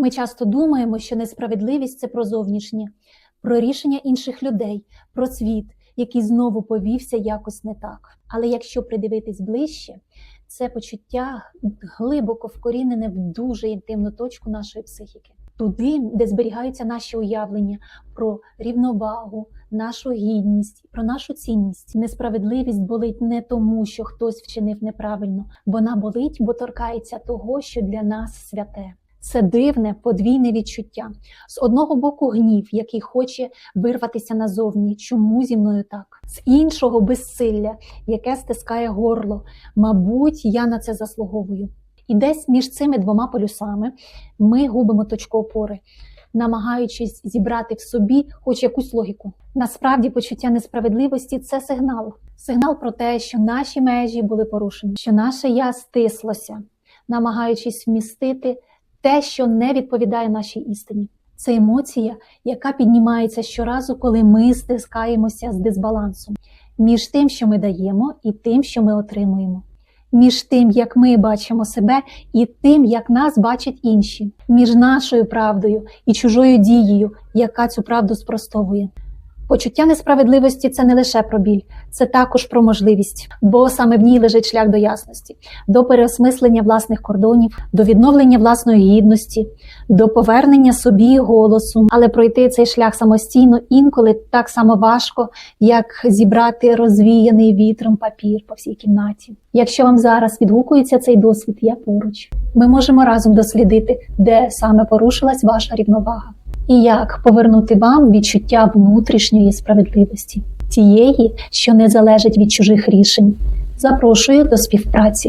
Ми часто думаємо, що несправедливість це про зовнішнє, про рішення інших людей, про світ, який знову повівся якось не так. Але якщо придивитись ближче, це почуття глибоко вкорінене в дуже інтимну точку нашої психіки, туди, де зберігаються наші уявлення про рівновагу, нашу гідність, про нашу цінність. Несправедливість болить не тому, що хтось вчинив неправильно, вона болить, бо торкається того, що для нас святе. Це дивне подвійне відчуття. З одного боку, гнів, який хоче вирватися назовні, чому зі мною так? З іншого безсилля, яке стискає горло. Мабуть, я на це заслуговую. І десь між цими двома полюсами ми губимо точку опори, намагаючись зібрати в собі хоч якусь логіку. Насправді, почуття несправедливості це сигнал. Сигнал про те, що наші межі були порушені, що наше я стислося, намагаючись вмістити те, що не відповідає нашій істині. Це емоція, яка піднімається щоразу, коли ми стискаємося з дисбалансом між тим, що ми даємо, і тим, що ми отримуємо, між тим, як ми бачимо себе, і тим, як нас бачать інші, між нашою правдою і чужою дією, яка цю правду спростовує. Почуття несправедливості це не лише про біль, це також про можливість, бо саме в ній лежить шлях до ясності, до переосмислення власних кордонів, до відновлення власної гідності, до повернення собі голосу. Але пройти цей шлях самостійно інколи так само важко, як зібрати розвіяний вітром папір по всій кімнаті. Якщо вам зараз відгукується цей досвід, я поруч. Ми можемо разом дослідити, де саме порушилась ваша рівновага і як повернути вам відчуття внутрішньої справедливості, тієї, що не залежить від чужих рішень. Запрошую до співпраці.